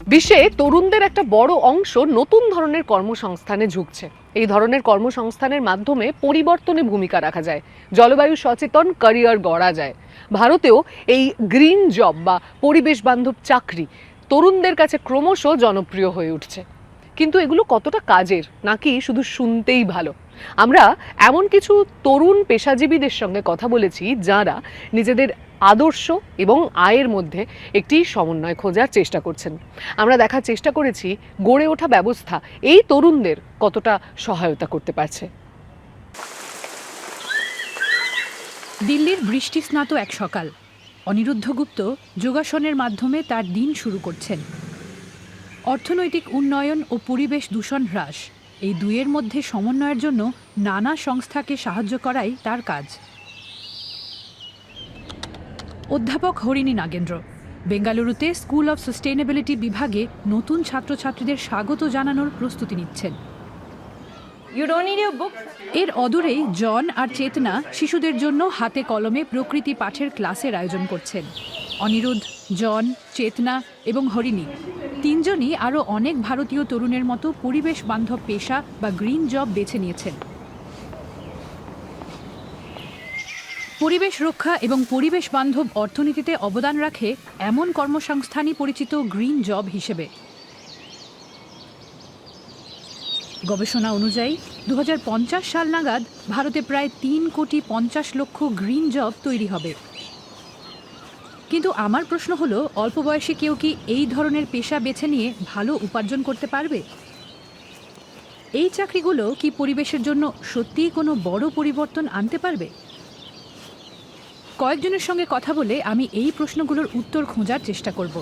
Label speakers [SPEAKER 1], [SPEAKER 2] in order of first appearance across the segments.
[SPEAKER 1] বিশ্বে তরুণদের একটা বড় অংশ নতুন ধরনের কর্মসংস্থানে ঝুঁকছে। এই ধরনের কর্মসংস্থানের মাধ্যমে পরিবর্তনে ভূমিকা রাখা যায়। জলবায়ু সচেতন ক্যারিয়ার গড়া যায়। ভারতেও এই গ্রিন জব বা পরিবেশ বান্ধব চাকরি তরুণদের কাছে ক্রমশ জনপ্রিয় হয়ে উঠছে। কিন্তু এগুলো কতটা কাজের, নাকি শুধু শুনতেই ভালো? আমরা এমন কিছু তরুণ পেশাজীবীদের সঙ্গে কথা বলেছি যারা নিজেদের আদর্শ এবং আয়ের মধ্যে একটি সমন্বয় খোঁজার চেষ্টা করছেন। আমরা দেখার চেষ্টা করেছি, গড়ে ওঠা ব্যবস্থা এই তরুণদের কতটা সহায়তা করতে পারছে।
[SPEAKER 2] দিল্লির বৃষ্টি বৃষ্টিস্নাত এক সকাল। অনিরুদ্ধ গুপ্ত যোগাসনের মাধ্যমে তার দিন শুরু করছেন। অর্থনৈতিক উন্নয়ন ও পরিবেশ দূষণ হ্রাস, এই দুইয়ের মধ্যে সমন্বয়ের জন্য নানা সংস্থাকে সাহায্য করাই তার কাজ। অধ্যাপক হরিণী নাগেন্দ্র। বেঙ্গালুরুতে স্কুল অফ সাস্টেইনেবিলিটি বিভাগে নতুন ছাত্রছাত্রীদের স্বাগত জানানোর প্রস্তুতি নিচ্ছেন. এর অদূরেই জন আর চেতনা শিশুদের জন্য হাতে কলমে প্রকৃতি পাঠের ক্লাসের আয়োজন করছেন। অনিরুদ্ধ জন চেতনা এবং হরিণী তিনজনই আরও অনেক ভারতীয় তরুণের মতো পরিবেশ বান্ধব পেশা বা গ্রিন জব বেছে নিয়েছেন। পরিবেশ রক্ষা এবং পরিবেশ বান্ধব অর্থনীতিতে অবদান রাখে এমন কর্মসংস্থানই পরিচিত গ্রিন জব হিসেবে। গবেষণা অনুযায়ী দু হাজার পঞ্চাশ সাল নাগাদ ভারতে প্রায় তিন কোটি পঞ্চাশ লক্ষ গ্রিন জব তৈরি হবে। কিন্তু আমার প্রশ্ন হলো, অল্প বয়সে কেউ কি এই ধরনের পেশা বেছে নিয়ে ভালো উপার্জন করতে পারবে? এই চাকরিগুলো কি পরিবেশের জন্য সত্যিই কোনো বড় পরিবর্তন আনতে পারবে? কয়েকজনের সঙ্গে কথা বলে আমি এই প্রশ্নগুলোর উত্তর খোঁজার চেষ্টা করব।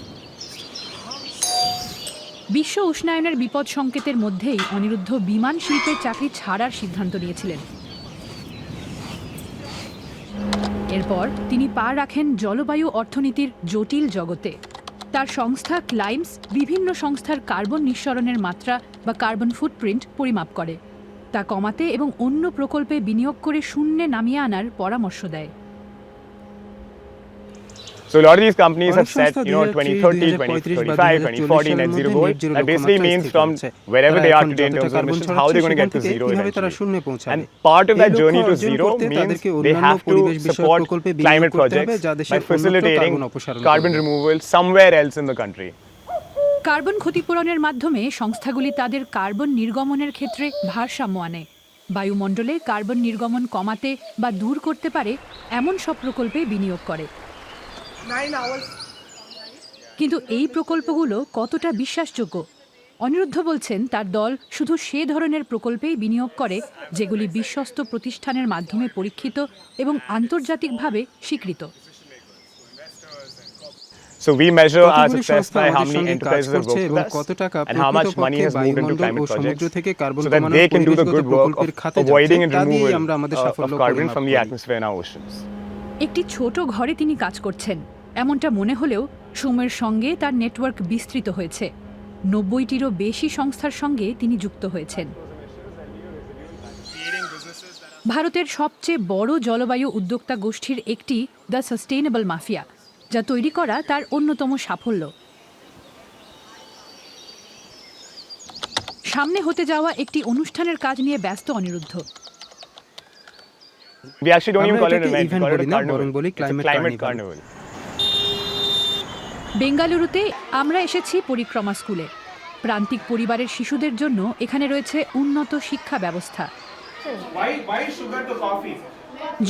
[SPEAKER 2] বিশ্ব উষ্ণায়নের বিপদ সংকেতের মধ্যেই অনিরুদ্ধ বিমান শিল্পের চাকরি ছাড়ার সিদ্ধান্ত নিয়েছিলেন। এরপর তিনি পা রাখেন জলবায়ু অর্থনীতির জটিল জগতে। তার সংস্থা ক্লাইমস বিভিন্ন সংস্থার কার্বন নিঃসরণের মাত্রা বা কার্বন ফুটপ্রিন্ট পরিমাপ করে। তা কমাতে এবং অন্য প্রকল্পে বিনিয়োগ করে শূন্যে নামিয়ে আনার পরামর্শ দেয়।
[SPEAKER 3] So a lot of these companies have set, you know,
[SPEAKER 4] 2030,
[SPEAKER 3] 2030, 2035,
[SPEAKER 4] 2035,
[SPEAKER 3] 2040 net zero goal. That basically means from wherever they are today in terms of emissions, how they're going to get to zero eventually. And part of that journey to zero means they have to support climate projects by facilitating carbon removal somewhere else in the country.
[SPEAKER 2] Carbon ক্ষতিপূরণের মাধ্যমে সংস্থাগুলি তাদের carbon নির্গমনের ক্ষেত্রে ভারসাম্য আনে বায়ুমণ্ডলে carbon নির্গমন কমাতে বা দূর করতে পারে এমন সব প্রকল্পে বিনিয়োগ করে কিন্তু এই প্রকল্পগুলো কতটা বিশ্বাসযোগ্য অনিরুদ্ধ বলছেন তার দল শুধু সে ধরনের প্রকল্পেই বিনিয়োগ করে যেগুলি বিশ্বস্ত প্রতিষ্ঠানের মাধ্যমে পরীক্ষিত এবং আন্তর্জাতিকভাবে স্বীকৃত
[SPEAKER 3] So we measure our success by how many enterprises have worked with us and how much money has moved into climate projects so that they can do the good work of avoiding and removal
[SPEAKER 4] আমরা আমাদের
[SPEAKER 3] uh,
[SPEAKER 4] সাফল্য
[SPEAKER 3] of carbon from the atmosphere in our oceans.
[SPEAKER 2] একটি ছোট ঘরে তিনি কাজ করছেন এমনটা মনে হলেও সময়ের সঙ্গে তার নেটওয়ার্ক বিস্তৃত হয়েছে। নব্বইটিরও বেশি সংস্থার সঙ্গে তিনি যুক্ত হয়েছেন। ভারতের সবচেয়ে বড় জলবায়ু উদ্যোক্তা গোষ্ঠীর একটি দ্য সাস্টেইনেবল মাফিয়া যা তৈরি করা তার অন্যতম সাফল্য। সামনে হতে যাওয়া একটি অনুষ্ঠানের কাজ নিয়ে ব্যস্ত Aniruddha.
[SPEAKER 3] We actually don't even call it an event, we call it a carnival. It's a
[SPEAKER 4] climate
[SPEAKER 3] climate
[SPEAKER 4] carnival.
[SPEAKER 2] বেঙ্গালুরুতে আমরা এসেছি পরিক্রমা স্কুলে। প্রান্তিক পরিবারের শিশুদের জন্য এখানে রয়েছে উন্নত শিক্ষা ব্যবস্থা।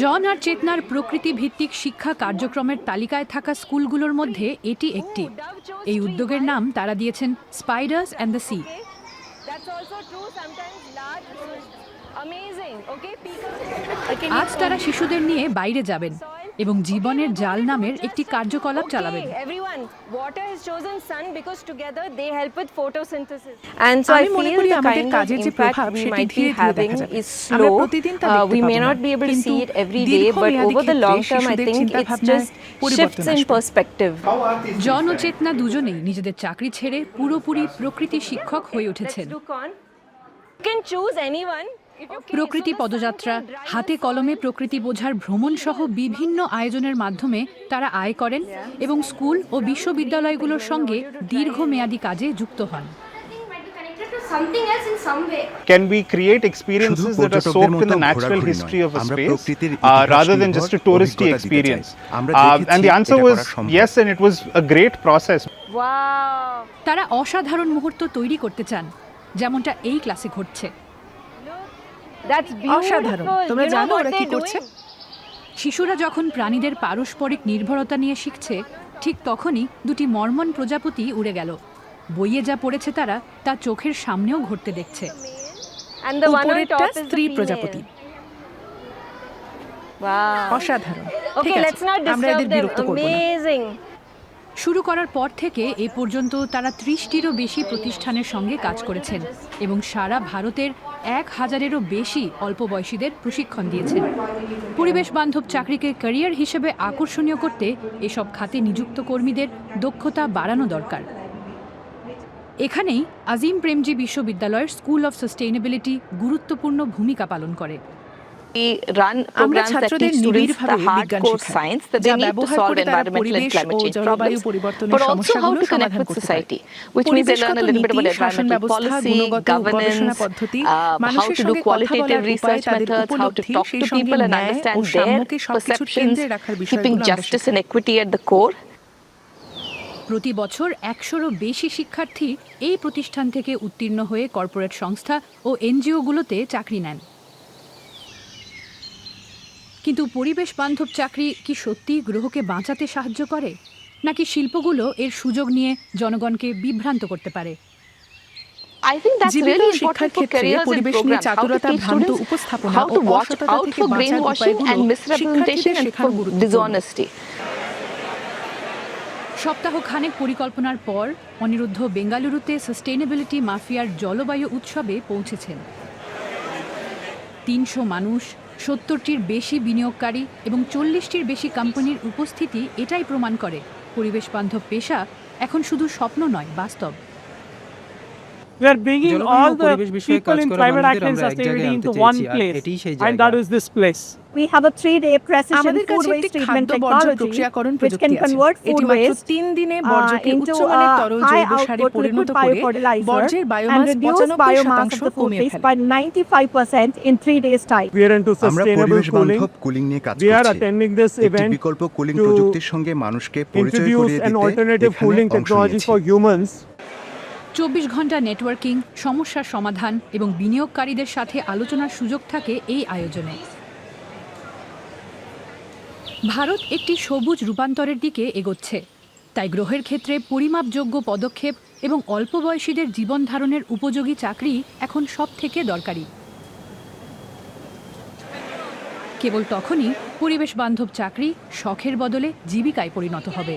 [SPEAKER 2] জন আর চেতনার প্রকৃতি ভিত্তিক শিক্ষা কার্যক্রমের তালিকায় থাকা স্কুলগুলোর মধ্যে এটি একটি। এই উদ্যোগের নাম তারা দিয়েছেন স্পাইডার্স অ্যান্ড দ্য সি. আজ তারা শিশুদের নিয়ে বাইরে যাবেন। এবং জীবনের জাল নামের একটি কার্যকলাপ চালাবেন
[SPEAKER 5] Okay, everyone. Water has chosen sun because together they help with photosynthesis. And so I
[SPEAKER 6] আমি মনে করি আমাদের কাজের যে প্রভাব সেটি ধীরে ধীরে দেখা যাবে আমরা প্রতিদিন তা
[SPEAKER 5] Uh,
[SPEAKER 6] দেখতে
[SPEAKER 5] we may
[SPEAKER 6] পাবো
[SPEAKER 5] not
[SPEAKER 6] না।
[SPEAKER 5] be able
[SPEAKER 6] কিন্তু দীর্ঘমেয়াদী ক্ষেত্রে শিশুদের চিন্তাভাবনায় পরিবর্তন আসবে।
[SPEAKER 2] জন ও চেতনা দুজনেই নিজেদের চাকরি ছেড়ে পুরোপুরি প্রকৃতি শিক্ষক হয়ে উঠেছেন প্রকৃতি পদযাত্রা হাতে কলমে প্রকৃতি বোঝার ভ্রমণ সহ বিভিন্ন আয়োজনের মাধ্যমে তারা আয় করেন এবং স্কুল ও বিশ্ববিদ্যালয়গুলোর সঙ্গে দীর্ঘমেয়াদী কাজে যুক্ত হন। তারা অসাধারণ মুহূর্ত তৈরি করতে চান যেমনটা এই ক্লাসে ঘটছে।
[SPEAKER 7] অসাধারণ। তোমরা জানো ওরা কি করছে?
[SPEAKER 2] শিশুরা যখন প্রাণীদের পারস্পরিক নির্ভরতা নিয়ে শিখছে ঠিক তখনই দুটি মর্মন প্রজাপতি উড়ে গেল। বইয়ে যা পড়েছে তারা তা চোখের সামনেও ঘটতে দেখছে।
[SPEAKER 7] স্ত্রী প্রজাপতি। অসাধারণ। ঠিক আছে আমরা এদের বিরক্ত করব না.
[SPEAKER 2] শুরু করার পর থেকে এ পর্যন্ত তারা ত্রিশটিরও বেশি প্রতিষ্ঠানের সঙ্গে কাজ করেছেন এবং সারা ভারতের এক হাজারেরও বেশি অল্প বয়সীদের প্রশিক্ষণ দিয়েছেন। পরিবেশ বান্ধব চাকরিকে ক্যারিয়ার হিসেবে আকর্ষণীয় করতে এসব খাতে নিযুক্ত কর্মীদের দক্ষতা বাড়ানো দরকার। এখানেই আজিম প্রেমজি বিশ্ববিদ্যালয়ের স্কুল অফ সাস্টেইনেবিলিটি গুরুত্বপূর্ণ ভূমিকা পালন করে। প্রতি বছর একশোরও বেশি শিক্ষার্থী এই প্রতিষ্ঠান থেকে উত্তীর্ণ হয়ে কর্পোরেট সংস্থা ও এনজিও গুলোতে চাকরি নেন। কিন্তু পরিবেশ বান্ধব চাকরি কি সত্যি গ্রহকে বাঁচাতে সাহায্য করে নাকি শিল্পগুলো এর সুযোগ নিয়ে জনগণকে বিভ্রান্ত করতে পারে
[SPEAKER 8] I
[SPEAKER 7] জীবিকা শিক্ষার ক্ষেত্রে পরিবেশ নিয়ে
[SPEAKER 8] programs. How to
[SPEAKER 7] চাতুরতা ভ্রান্ত উপস্থাপনা ও অসততা থেকে বাঁচার উপায়গুলো শিক্ষার্থীদের
[SPEAKER 8] and
[SPEAKER 7] শেখানো
[SPEAKER 8] for
[SPEAKER 7] গুরুত্বপূর্ণ
[SPEAKER 8] dishonesty.
[SPEAKER 2] সপ্তাহ খানেক পরিকল্পনার পর অনিরুদ্ধ বেঙ্গালুরুতে সাস্টেইনেবিলিটি মাফিয়ার জলবায়ু উৎসবে পৌঁছেছেন তিনশো মানুষ সত্তরটির বেশি বিনিয়োগকারী এবং চল্লিশটির বেশি কোম্পানির উপস্থিতি এটাই প্রমাণ করে। পরিবেশ বান্ধব পেশা এখন শুধু স্বপ্ন নয়, বাস্তব।
[SPEAKER 9] We are bringing all the people in climate action sustainability into one place, and that is this place.
[SPEAKER 10] We have a three-day precision food waste treatment technology which can convert food waste uh, into a
[SPEAKER 7] high-output
[SPEAKER 10] liquid biofertilizer and reduce biomass of the food waste by 95% in three days time.
[SPEAKER 9] We are into sustainable cooling. We are attending this event to introduce an alternative cooling technology for humans.
[SPEAKER 2] চব্বিশ ঘণ্টা networking, সমস্যার সমাধান এবং বিনিয়োগকারীদের সাথে আলোচনার সুযোগ থাকে এই আয়োজনে। ভারত একটি সবুজ রূপান্তরের দিকে এগোচ্ছে। তাই গ্রহের ক্ষেত্রে পরিমাপযোগ্য পদক্ষেপ এবং অল্প বয়সীদের জীবন ধারণের উপযোগী চাকরি এখন সব থেকে দরকারি। কেবল তখনই পরিবেশ বান্ধব চাকরি শখের বদলে জীবিকায় পরিণত হবে।